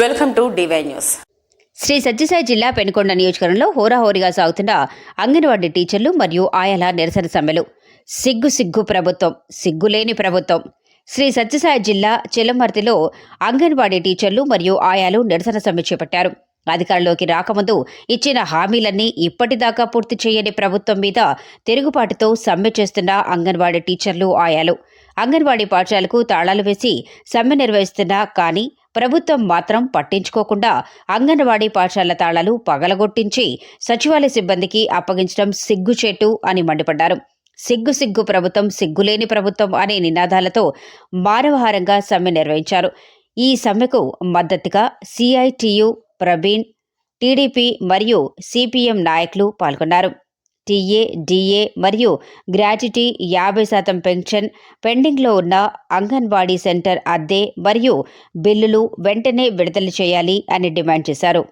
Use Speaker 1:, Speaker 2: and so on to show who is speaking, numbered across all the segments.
Speaker 1: Welcome to DY news.
Speaker 2: Sri Sathyasai జిల్లా పెనుకొండ నియోజకవర్గంలో హోరాహోరీగా సాగుతున్న అంగన్వాడీ టీచర్లు మరియు ఆయాల నిరసన సమ్మెలు. సిగ్గు సిగ్గు ప్రభుత్వం సిగ్గులేని ప్రభుత్వం. శ్రీ సత్యసాయి జిల్లా చెల్లమర్తిలో అంగన్వాడీ టీచర్లు మరియు ఆయాలు నిరసన సమ్మె చేపట్టారు. అధికారంలోకి రాకముందు ఇచ్చిన హామీలన్నీ ఇప్పటిదాకా పూర్తి చేయని ప్రభుత్వం మీద తిరుగుబాటుతో సమ్మె చేస్తున్న అంగన్వాడీ టీచర్లు ఆయాలు. అంగన్వాడీ పాఠశాలకు తాళాలు వేసి సమ్మె నిర్వహిస్తున్నా కానీ ప్రభుత్వం మాత్రం పట్టించుకోకుండా అంగన్వాడీ పాఠశాల తాళాలు పగలగొట్టించి సచివాలయ సిబ్బందికి అప్పగించడం సిగ్గుచేటు అని మండిపడ్డారు. సిగ్గు సిగ్గు ప్రభుత్వం సిగ్గులేని ప్రభుత్వం అనే నినాదాలతో మానవహారంగా సమ్మె నిర్వహించారు. ఈ సమ్మెకు మద్దతుగా సిఐటియు ప్రవీణ్ టీడీపీ మరియు సిపిఎం నాయకులు పాల్గొన్నారు. టీఏ డిఏ మరియు గ్రాట్యుటీ యాభై శాతం పెన్షన్ పెండింగ్లో ఉన్న అంగన్వాడీ సెంటర్ అద్దె మరియు బిల్లులు వెంటనే విడుదల చేయాలి అని డిమాండ్ చేశారు.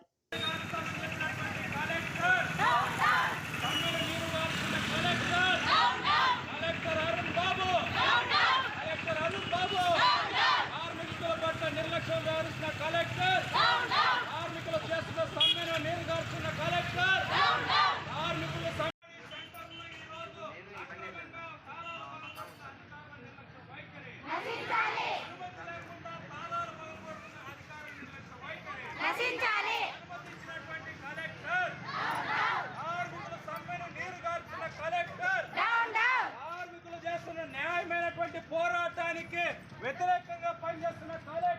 Speaker 3: వ్యతిరేకంగా పనిచేస్తున్న కలెక్టర్